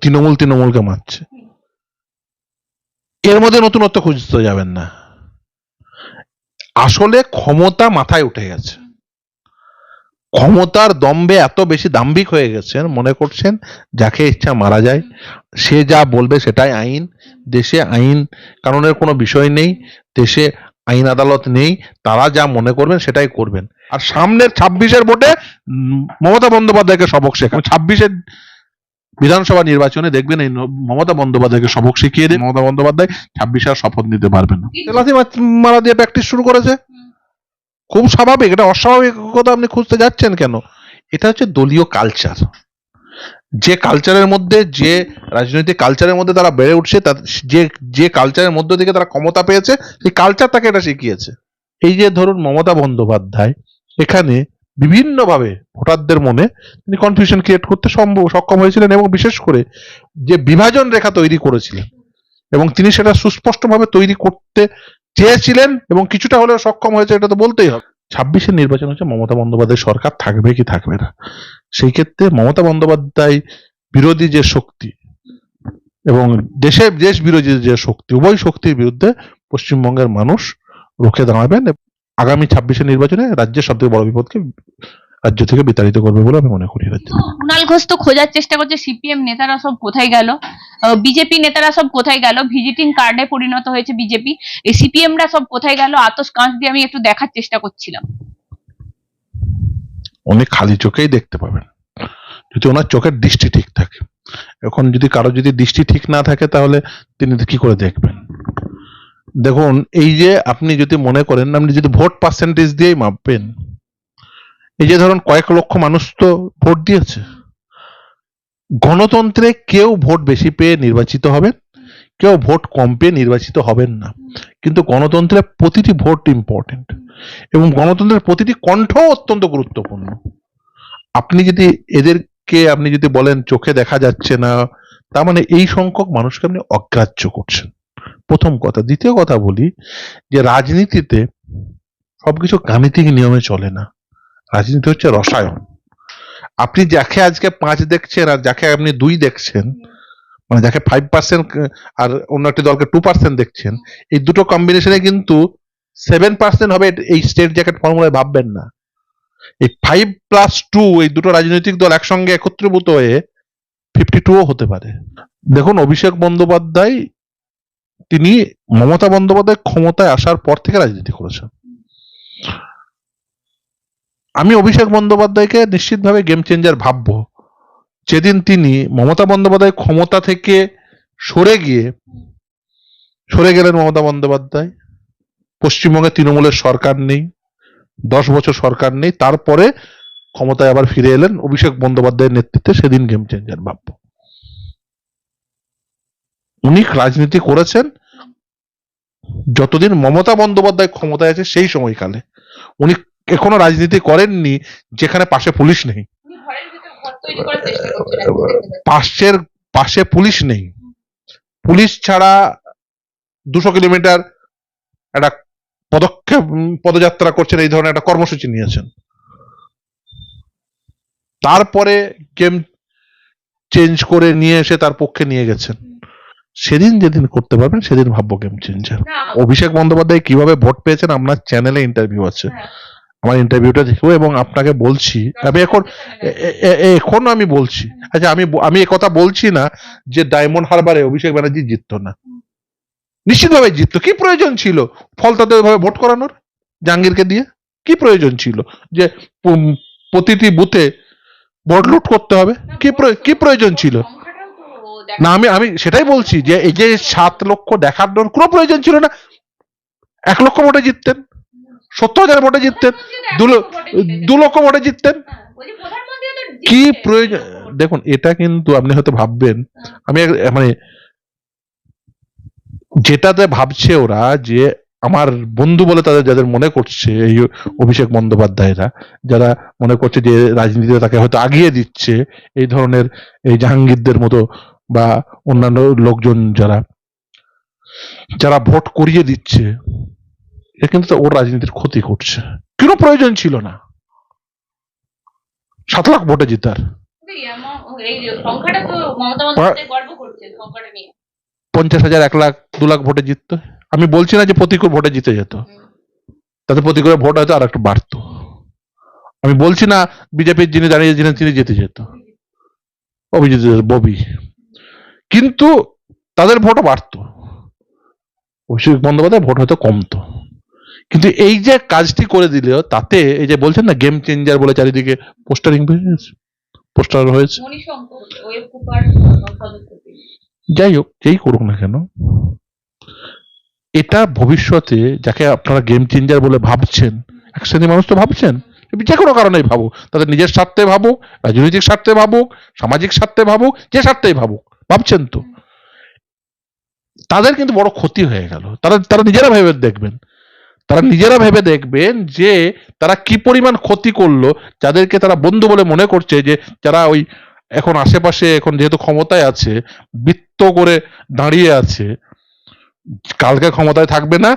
তৃণমূল তৃণমূলকে মারছে। এর মধ্যে নতুনত্ব খুঁজতে যাবেন না। আসলে ক্ষমতা মাথায় উঠে গেছে। ক্ষমতার দম্বে এত বেশি দাম্ভিক হয়ে গেছেন, মনে করছেন যাকে ইচ্ছা মারা যায়, সে যা বলবে সেটাই আইন। দেশে আইন কানুনের কোনো বিষয় নেই, দেশে আইন আদালত নেই, তারা যা মনে করবেন সেটাই করবেন। আর সামনের ছাব্বিশের ভোটে মমতা বন্দ্যোপাধ্যায়কে সবক শেখান। ছাব্বিশের বিধানসভা নির্বাচনে দেখবেন এই মমতা বন্দ্যোপাধ্যায়কে সবক শিখিয়ে দিয়ে মমতা বন্দ্যোপাধ্যায় ছাব্বিশ আর শপথ নিতে পারবেন না। লাথি মারা দিয়ে প্র্যাকটিস শুরু করেছে। খুব স্বাভাবিক এটা অস্বাভাবিকতা আপনি খুঁজতে যাচ্ছেন কেন? এটা হচ্ছে দলীয় কালচার যে কালচারের মধ্যে যে রাজনৈতিক কালচারের মধ্যে তারা বেড়ে উঠছে তা- যে যে কালচারের মধ্য থেকে তারা ক্ষমতা পেয়েছে সেই কালচার তাকে এটা শিখিয়েছে। এই যে ধরুন মমতা বন্দ্যোপাধ্যায় এখানে বিভিন্নভাবে ভোটারদের মনে তিনি কনফিউশন ক্রিয়েট করতে সম্ভব, সক্ষম হয়েছিলেন এবং বিশেষ করে যে বিভাজন রেখা তৈরি করেছিলেন এবং তিনি সেটা সুস্পষ্টভাবে তৈরি করতে চেয়েছিলেন এবং কিছুটা হলেও সক্ষম হয়েছে, এটা তো বলতেই হবে। ছাব্বিশের নির্বাচন হচ্ছে মমতা বন্দ্যোপাধ্যায় সরকার থাকবে কি থাকবে না। সেই ক্ষেত্রে মমতা বন্দ্যোপাধ্যায় বিরোধী যে শক্তি এবং দেশের দেশ বিরোধী যে শক্তি, উভয় শক্তির বিরুদ্ধে পশ্চিমবঙ্গের মানুষ রুখে দাঁড়াবেন আগামী ছাব্বিশের নির্বাচনে রাজ্যের সবথেকে বড় বিপদকে রাজ্য থেকে বিতাড়িত করবে বলে আমি মনে করি রাজ্য কুণাল ঘোষ তো খোঁজার চেষ্টা করছে সিপিএম নেতারা সব কোথায় গেল? বিজেপি নেতারা সব কোথায় গেল? ভিজিটিং কার্ডে পরিণত হয়েছে বিজেপি। এই সিপিএম রা সব কোথায় গেল? আতস কাঁচ দিয়ে আমি একটু দেখার চেষ্টা করছিলাম। উনি খালি চোখেই দেখতে পাবেন। যদি ওনার চোখের দৃষ্টি ঠিক থাকে। এখন যদি কারও যদি দৃষ্টি ঠিক না থাকে তাহলে তিনি কি করে দেখবেন? দেখুন, এই যে আপনি যদি মনে করেন আপনি যদি ভোট পার্সেন্টেজ দিয়েই মাপবেন, এই যে ধরুন কয়েক লক্ষ মানুষ তো ভোট দিয়েছে, গণতন্ত্রে কেউ ভোট বেশি পেয়ে নির্বাচিত হবেন, কেউ ভোট কম পেয়ে নির্বাচিত হবেন না। কিন্তু গণতন্ত্রে প্রতিটি ভোট ইম্পর্টেন্ট এবং গণতন্ত্রের প্রতিটি কণ্ঠ অত্যন্ত গুরুত্বপূর্ণ। আপনি যদি এদেরকে, আপনি যদি বলেন, চোখে দেখা যাচ্ছে না তার মানে এই সংখ্যক মানুষকে আপনি অগ্রাহ্য করছেন। প্রথম কথা। দ্বিতীয় কথা বলি যে রাজনীতিতে সবকিছু গাণিতিক নিয়মে চলে না। রাজনীতি হচ্ছে রসায়ন। আপনি যাকে আজকে পাঁচ দেখছেন আর যাকে আপনি দুই দেখছেন মানে যাকে ফাইভ পার্সেন্ট আর অন্য একটি দলকে টু পার্সেন্ট দেখছেন, এই দুটো কম্বিনেশনে কিন্তু সেভেন পার্সেন্ট হবে এই স্টেট জ্যাকেট ফর্মুলায় ভাববেন না। এই ফাইভ প্লাস টু এই দুটো রাজনৈতিক দল একসঙ্গে একত্রীভূত হয়ে ফিফটি টুও হতে পারে। দেখুন, অভিষেক বন্দ্যোপাধ্যায় তিনি মমতা বন্দ্যোপাধ্যায় ক্ষমতায় আসার পর থেকে রাজনীতি করেছেন। আমি অভিষেক বন্দ্যোপাধ্যায়কে নিশ্চিতভাবে গেম চেঞ্জার ভাববো। যেদিন তিনি মমতা বন্দ্যোপাধ্যায় ক্ষমতা থেকে সরে গিয়ে, সরে গেলেন মমতা বন্দ্যোপাধ্যায়। পশ্চিমবঙ্গে তৃণমূলের সরকার নেই, দশ বছর সরকার নেই, তারপরে ক্ষমতায় আবার ফিরে এলেন অভিষেক বন্দ্যোপাধ্যায়ের নেতৃত্বে সেদিন গেম চেঞ্জার ভাবব। উনি রাজনীতি করেছেন যতদিন মমতা বন্দ্যোপাধ্যায় ক্ষমতায় আছে সেই সময়কালে উনি এখনও রাজনীতি করেননি যেখানে পাশে পুলিশ নেই। পাশের পাশে পুলিশ নেই। পুলিশ ছাড়া দুশো কিলোমিটার একটা পদক্ষেপ পদযাত্রা করছেন এই ধরনের একটা কর্মসূচি নিয়েছেন। তারপরে গেম চেঞ্জ করে নিয়ে এসে তার পক্ষে নিয়ে গেছেন। সেদিন যেদিন করতে পারবেন সেদিন ভাববো গেম চেঞ্জার অভিষেক বন্দ্যোপাধ্যায় কীভাবে ভোট পেয়েছেন আপনার চ্যানেলে ইন্টারভিউ আছে। আমার ইন্টারভিউটা দেখব এবং আপনাকে বলছি। আমি এখন এখন আমি বলছি। আচ্ছা আমি আমি কথা বলছি না যে ডায়মন্ড হারবারে অভিষেক ব্যানার্জি জিততো না। নিশ্চিতভাবে জিততো। কি প্রয়োজন ছিল? ফলতাতে ওইভাবে ভোট করানোর? জাহাঙ্গীরকে দিয়ে? কি প্রয়োজন ছিল? যে প্রতিটি বুথে ভোট লুট করতে হবে? কি প্রয়োজন ছিল? না, আমি আমি সেটাই বলছি যে এই যে সাত লক্ষ দেখানোর কোনো প্রয়োজন ছিল না। এক লক্ষ ভোটে জিততেন, সত্তর হাজার ভোটে জিততেন, দু লক্ষ ভোটে জিততেন। কি প্রয়োজন? দেখুন, এটা কিন্তু আপনি হয়তো ভাববেন, আমি মানে যেটাতে ভাবছে ওরা যে আমার বন্ধু বলে তাদের যাদের মনে করছে, এই অভিষেক বন্দ্যোপাধ্যায়রা, যারা মনে করছে যে রাজনীতিতে তাকে হয়তো আগিয়ে দিচ্ছে, এই ধরনের এই জাহাঙ্গীরদের মতো বা অন্যান্য লোকজন যারা যারা ভোট করিয়ে দিচ্ছে এ কিন্তু ওর রাজনীতির ক্ষতি করছে। কোনো প্রয়োজন ছিল না। সাত লাখ ভোটে জিতার। পঞ্চাশ হাজার এক লাখ দু লাখ ভোটে জিততো। আমি বলছি না যে প্রতিকূল ভোটে জিতে যেত। তাতে প্রতিকূলে ভোট হয়তো আর একটু বাড়তো। আমি বলছি না বিজেপির যিনি দাঁড়িয়ে যিনি তিনি জিতে যেত। অভিজিৎ ববি। কিন্তু তাদের ভোটও বাড়তো। অভিষেক বন্দ্যোপাধ্যায় ভোট হয়তো কমতো। কিন্তু এই যে কাজটি করে দিল তাতে এই যে বলছেন না গেম চেঞ্জার বলে চারিদিকে পোস্টারিং পোস্টার হয়েছে সদস্য তিনি। যাই হোক যেই করুক না কেন। এটা ভবিষ্যতে যাকে আপনারা গেম চেঞ্জার বলে ভাবছেন এক শ্রেণির মানুষ তো ভাবছেন যে কোনো কারণেই ভাবুক। তাদের নিজের স্বার্থে ভাবুক রাজনৈতিক স্বার্থে ভাবুক সামাজিক স্বার্থে ভাবুক যে স্বার্থেই ভাবুক। ভাবছেন তো। তাদের কিন্তু বড় ক্ষতি হয়ে গেল। তারা তারা নিজেরা ভেবে দেখবেন। তারা নিজেরা ভেবে দেখবেন যে তারা কি পরিমাণ ক্ষতি করল, যাদেরকে তারা বন্ধু বলে মনে করছে যে যারা ওই এখন আশেপাশে, এখন যেহেতু ক্ষমতায় আছে, বৃত্ত করে দাঁড়িয়ে আছে কালকে ক্ষমতায় থাকবে না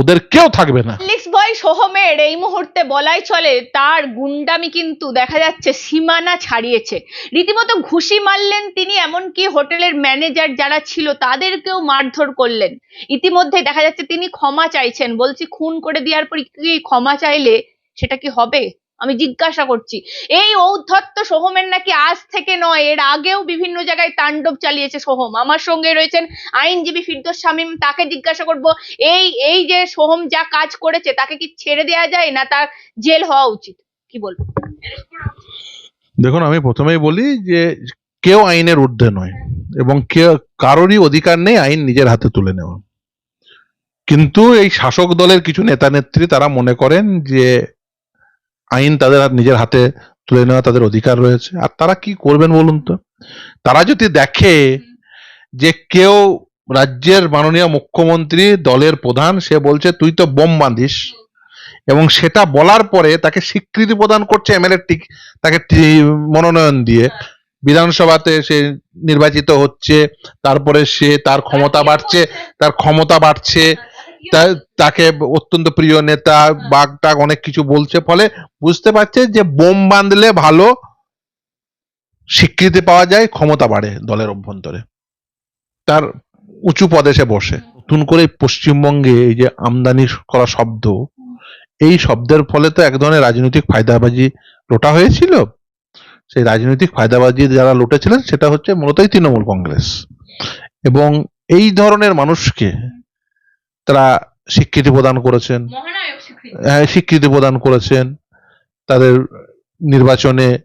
ওদের কেউ থাকবে না। লিক্স বয় সোহমের এই মুহূর্তে বলাই চলে, তার গুন্ডামি কিন্তু দেখা যাচ্ছে সীমানা ছাড়িয়েছে। রীতিমতো ঘুষি মারলেন তিনি, এমনকি হোটেলের ম্যানেজার যারা ছিল তাদেরকেও মারধর করলেন। ইতিমধ্যে দেখা যাচ্ছে তিনি ক্ষমা চাইছেন। বলছি, খুন করে দেওয়ার পর কি ক্ষমা চাইলে সেটা কি হবে? আমি জিজ্ঞাসা করছি, এই ঔদ্ধত্য সোহমের নাকি আজ থেকে নয়, এর আগেও বিভিন্ন জায়গায় তাণ্ডব চালিয়েছে সোহম, আমার সঙ্গে রয়েছেন আইনজীবী ফিরদোস শামীম, তাকে জিজ্ঞাসা করব, এই এই যে সোহম যা কাজ করেছে, তাকে কি ছেড়ে দেওয়া যায় না তার জেল হওয়া উচিত? কি বলব? দেখুন, আমি প্রথমেই বলি যে কেউ আইনের ঊর্ধ্বে নয় এবং কেউ, কারোরই অধিকার নেই আইন নিজের হাতে তুলে নেওয়া কিন্তু এই শাসক দলের কিছু নেতা নেত্রী তারা মনে করেন যে আইন তাদের নিজের হাতে তুলে নেওয়া তাদের অধিকার রয়েছে। আর তারা কি করবেন বলুন তো? তারা যদি দেখে যে কেউ রাজ্যের মাননীয় মুখ্যমন্ত্রী দলের প্রধান, সে বলছে, তুই তো বোম বাঁধিস। এবং সেটা বলার পরে তাকে স্বীকৃতি প্রদান করছে এমএলএ তাকে মনোনয়ন দিয়ে। বিধানসভাতে সে নির্বাচিত হচ্ছে, তারপরে সে তার ক্ষমতা বাড়ছে, তার ক্ষমতা বাড়ছে। তাকে অত্যন্ত প্রিয় নেতা বাঘ টাগ অনেক কিছু বলছে ফলে বুঝতে পারছে যে বোম বাঁধলে ভালো স্বীকৃতি পাওয়া যায় ক্ষমতা বাড়ে দলের অভ্যন্তরে। তার উঁচু পদে সে বসে। নতুন করে পশ্চিমবঙ্গে এই যে আমদানি করা শব্দ এই শব্দের ফলে তো এক ধরনের রাজনৈতিক ফায়দাবাজি লোটা হয়েছিল। সেই রাজনৈতিক ফায়দাবাজি যারা লুটেছিলেন সেটা হচ্ছে মূলতই তৃণমূল কংগ্রেস। এবং এই ধরনের মানুষকে তারা স্বীকৃতি প্রদান করেছেন। স্বীকৃতি। হ্যাঁ, স্বীকৃতি প্রদান করেছেন। তাদের নির্বাচনে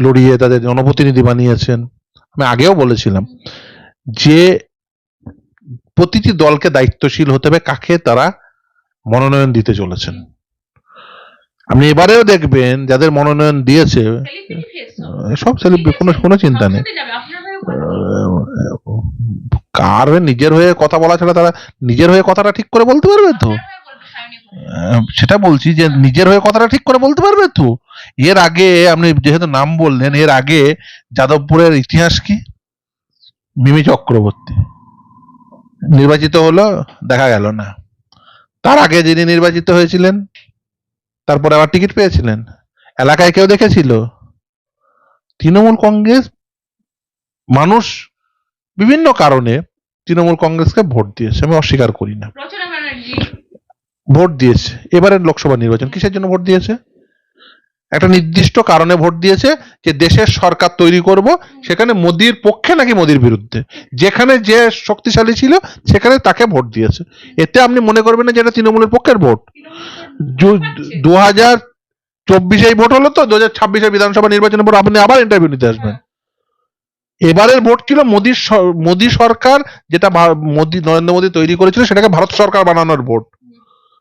লড়িয়ে তাদের জনপ্রতিনিধি বানিয়েছেন। আমি আগেও বলেছিলাম যে প্রতিটি দলকে দায়িত্বশীল হতে হবে কাকে তারা মনোনয়ন দিতে চলেছেন। আপনি এবারেও দেখবেন যাদের মনোনয়ন দিয়েছে সব সেলিব্রিটি কোনো কোনো চিন্তা নেই। কার হয়ে নিজের হয়ে কথা বলা ছাড়া তারা নিজের হয়ে কথাটা ঠিক করে বলতে পারবে তো? সেটা বলছি যে নিজের হয়ে কথাটা ঠিক করে বলতে পারবে তো? এর আগে আপনি যেহেতু নাম বললেন, এর আগে যাদবপুরের ইতিহাস কি? মিমি চক্রবর্তী। নির্বাচিত হলো, দেখা গেল না। তার আগে যিনি নির্বাচিত হয়েছিলেন, তারপরে আবার টিকিট পেয়েছিলেন। এলাকায় কেউ দেখেছিল? তৃণমূল কংগ্রেস মানুষ বিভিন্ন কারণে তৃণমূল কংগ্রেসকে ভোট দিয়েছে। আমি অস্বীকার করি না। ভোট দিয়েছে। এবারের লোকসভা নির্বাচন কিসের জন্য ভোট দিয়েছে? একটা নির্দিষ্ট কারণে ভোট দিয়েছে যে দেশের সরকার তৈরি করব সেখানে মোদির পক্ষে নাকি মোদির বিরুদ্ধে? যেখানে যে শক্তিশালী ছিল সেখানে তাকে ভোট দিয়েছে। এতে আপনি মনে করবেন না যে এটা তৃণমূলের পক্ষের ভোট। দু হাজার চব্বিশে ভোট হলো তো? দু হাজার ছাব্বিশে বিধানসভা নির্বাচনের পর আপনি আবার ইন্টারভিউ নিতে আসবেন। এবারের ভোট ছিল মোদির মোদী সরকার যেটা মোদি, নরেন্দ্র মোদী তৈরি করেছিল সেটাকে ভারত সরকার বানানোর ভোট।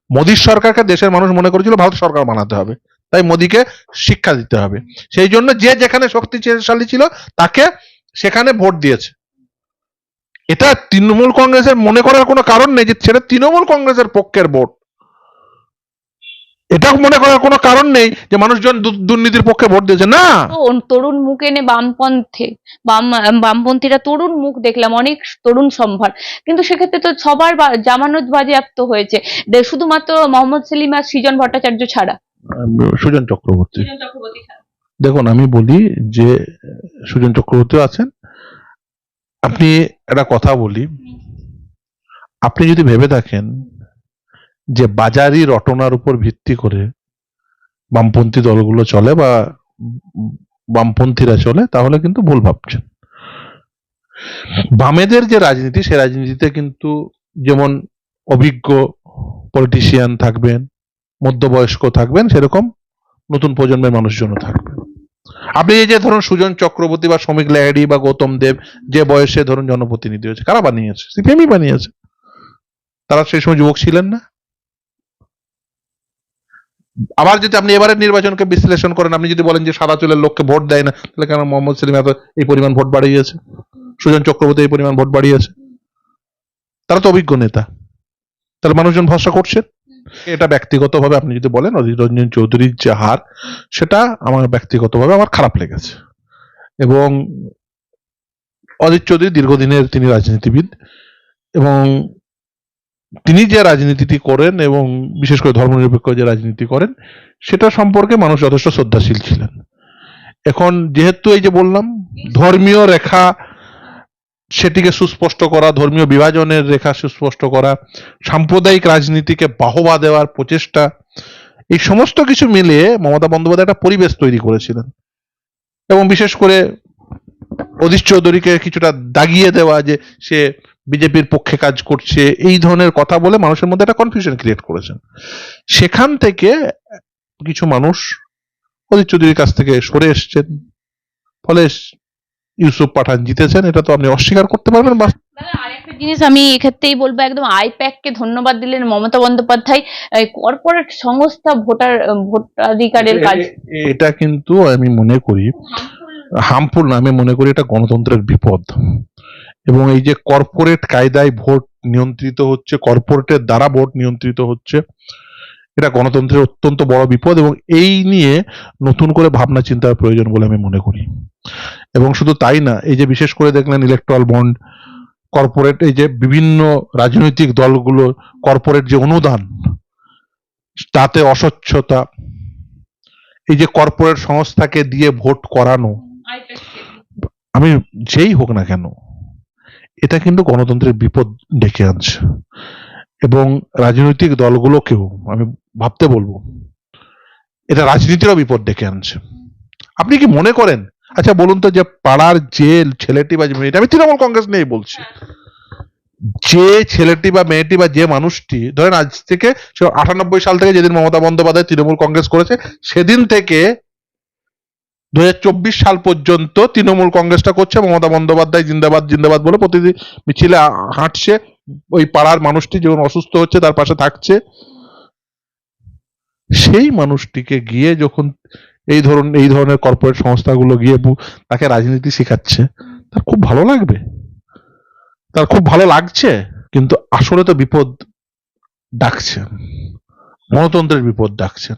মোদীর সরকারকে দেশের মানুষ মনে করেছিল ভারত সরকার বানাতে হবে। তাই মোদিকে শিক্ষা দিতে হবে। সেই জন্য যে যেখানে শক্তিশালী ছিল তাকে সেখানে ভোট দিয়েছে। এটা তৃণমূল কংগ্রেসের মনে করার কোনো কারণ নেই যে সেটা তৃণমূল কংগ্রেসের পক্ষের ভোট। এটা মনে করার কোনো কারণ নেই যে মানুষজন দু- দুর্নীতির পক্ষে ভোট দিয়েছে। না! তরুণ তরুণ মুখ এনে বামপন্থে বাম বামপন্থীরা তরুণ মুখ দেখলাম অনেক তরুণ সম্ভার। কিন্তু সেক্ষেত্রে তো সবার জামানত বাজেয়াপ্ত হয়েছে। শুধুমাত্র মোহাম্মদ সেলিম আর সৃজন ভট্টাচার্য ছাড়া। সুজন চক্রবর্তী। চক্রবর্তী দেখুন আমি বলি যে সুজন চক্রবর্তীও আছেন। আপনি একটা কথা বলি। আপনি যদি ভেবে থাকেন যে বাজারি রটনার উপর ভিত্তি করে বামপন্থী দলগুলো চলে বা বামপন্থীরা চলে, তাহলে কিন্তু ভুল ভাবছেন। বামেদের যে রাজনীতি, সে রাজনীতিতে কিন্তু যেমন অভিজ্ঞ পলিটিশিয়ান থাকবেন, মধ্যবয়স্ক থাকবেন, সেরকম নতুন প্রজন্মের মানুষজনও থাকবেন। আপনি এই যে ধরুন সুজন চক্রবর্তী বা শ্রমিক লাহিড়ী বা গৌতম দেব, যে বয়সে ধরুন জনপ্রতিনিধি হয়েছে, কারা বানিয়েছে? সিপিএমই বানিয়েছে। তারা সেই সময় যুবক ছিলেন না? আবার যদি আপনি এবারের নির্বাচনকে বিশ্লেষণ করেন, আপনি যদি বলেন যে সাদা চুলের লোককে ভোট দেয় না, তাহলে কেন মোহাম্মদ সেলিম এত এই পরিমাণ ভোট বাড়িয়েছে? সুজন চক্রবর্তী এই পরিমাণ ভোট বাড়িয়েছে? তারা তো অভিজ্ঞ নেতা। তাহলে মানুষজন ভরসা করছেন এটা ব্যক্তিগতভাবে আপনি যদি বলেন, অধীর রঞ্জন চৌধুরীর যে হার, সেটা আমার ব্যক্তিগতভাবে আমার খারাপ লেগেছে। এবং অজিত চৌধুরী দীর্ঘদিনের তিনি রাজনীতিবিদ এবং তিনি যে রাজনীতিটি করেন এবং বিশেষ করে ধর্মনিরপেক্ষ যে রাজনীতি করেন, সেটা সম্পর্কে মানুষ যথেষ্ট শ্রদ্ধাশীল ছিলেন। এখন যেহেতু এই যে বললাম, ধর্মীয় রেখা সেটিকে সুস্পষ্ট করা, ধর্মীয় বিভাজনের রেখা সুস্পষ্ট করা, সাম্প্রদায়িক রাজনীতিকে বাহবা দেওয়ার প্রচেষ্টা, এই সমস্ত কিছু মিলিয়ে মমতা বন্দ্যোপাধ্যায় একটা পরিবেশ তৈরি করেছিলেন। এবং বিশেষ করে অধীর চৌধুরীকে কিছুটা দাগিয়ে দেওয়া যে সে বিজেপির পক্ষে কাজ করছে এই ধরনের কথা বলে মানুষের মধ্যে একটা কনফিউশন ক্রিয়েট করেছেন। সেখান থেকে কিছু মানুষ অধীর চৌধুরীর কাছ থেকে সরে এসছেন। ফলে ইউসুফ পাঠান জিতেছেন এটা তো আপনি অস্বীকার করতে পারবেন বা আরেকটা জিনিস আমি এক্ষেত্রেই বলব একদম আইপ্যাককে ধন্যবাদ দিলেন মমতা বন্দ্যোপাধ্যায়। কর্পোরেট সংস্থা ভোটার ভোটাধিকারের কাজ এটা কিন্তু আমি মনে করি হার্মফুল না আমি মনে করি এটা গণতন্ত্রের বিপদ। এবং এই যে কর্পোরেট কায়দায় ভোট নিয়ন্ত্রিত হচ্ছে কর্পোরেটের দ্বারা ভোট নিয়ন্ত্রিত হচ্ছে এটা গণতন্ত্রের অত্যন্ত বড় বিপদ এবং এই নিয়ে নতুন করে ভাবনা চিন্তার প্রয়োজন বলে আমি মনে করি। এবং শুধু তাই না এই যে বিশেষ করে দেখলেন ইলেকট্রাল বন্ড কর্পোরেট এই যে বিভিন্ন রাজনৈতিক দলগুলো কর্পোরেট যে অনুদান তাতে অস্বচ্ছতা এই যে কর্পোরেট সংস্থাকে দিয়ে ভোট করানো আমি যেই হোক না কেন এটা কিন্তু গণতন্ত্রের বিপদ ডেকে আনছে। এবং রাজনৈতিক দলগুলোকেও, আমি ভাবতে বলব, এটা রাজনীতিরও বিপদ ডেকে আনছে। আপনি কি মনে করেন? আচ্ছা বলুন তো যে পাড়ার যে ছেলেটি বা মেয়েটি, আমি তৃণমূল কংগ্রেস নিয়েই বলছি। যে ছেলেটি বা মেয়েটি বা যে মানুষটি, ধরেন আজ থেকে আটানব্বই সাল থেকে যেদিন মমতা বন্দ্যোপাধ্যায় তৃণমূল কংগ্রেস করেছে, সেদিন থেকে দু হাজার চব্বিশ সাল পর্যন্ত তৃণমূল কংগ্রেসটা করছে, মমতা বন্দ্যোপাধ্যায় জিন্দাবাদ জিন্দাবাদ বলে প্রতিদিন মিছিলে হাঁটছে। ওই পাড়ার মানুষটি যখন অসুস্থ হচ্ছে, তার পাশে থাকছে। সেই মানুষটিকে গিয়ে যখন এই ধরুন, এই ধরনের কর্পোরেট সংস্থাগুলো গিয়ে তাকে রাজনীতি শেখাচ্ছে, তার খুব ভালো লাগবে। তার খুব ভালো লাগছে, কিন্তু আসলে তো বিপদ ডাকছেন। গণতন্ত্রের বিপদ ডাকছেন।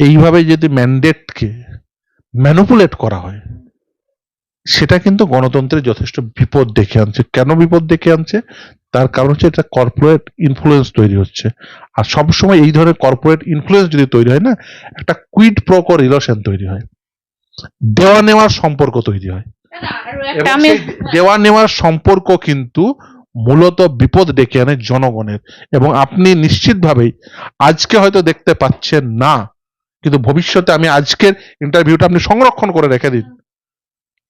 এইভাবে যদি ম্যান্ডেটকে ম্যানুপুলেট করা হয়। সেটা কিন্তু গণতন্ত্রের যথেষ্ট বিপদ ডেকে আনছে। কেন বিপদ ডেকে আনছে? তার কারণ হচ্ছে এটা কর্পোরেট ইনফ্লুয়েন্স তৈরি হচ্ছে। আর সবসময় এই ধরনের কর্পোরেট ইনফ্লুয়েন্স যদি তৈরি হয় না একটা কুইড প্রকো রিলেশন তৈরি হয়। দেওয়া নেওয়ার সম্পর্ক তৈরি হয়। দেওয়া নেওয়ার সম্পর্ক কিন্তু মূলত বিপদ ডেকে আনে জনগণের। এবং আপনি নিশ্চিতভাবেই আজকে হয়তো দেখতে পাচ্ছেন না কিন্তু ভবিষ্যতে আমি আজকের ইন্টারভিউটা আপনি সংরক্ষণ করে রেখে দিন।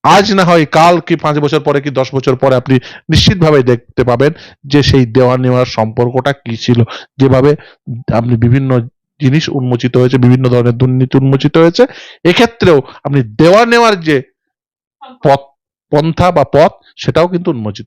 আজ না হয় কাল কি পাঁচ বছর পরে কি দশ বছর পরে আপনি নিশ্চিতভাবে দেখতে পাবেন যে সেই দেওয়া নেওয়ার সম্পর্কটা কি ছিল। যেভাবে আপনি বিভিন্ন জিনিস উন্মোচিত হয়েছে বিভিন্ন ধরনের দুর্নীতি উন্মোচিত হয়েছে এক্ষেত্রেও আপনি দেওয়া নেওয়ার যে পথ পন্থা বা পথ সেটাও কিন্তু উন্মোচিত।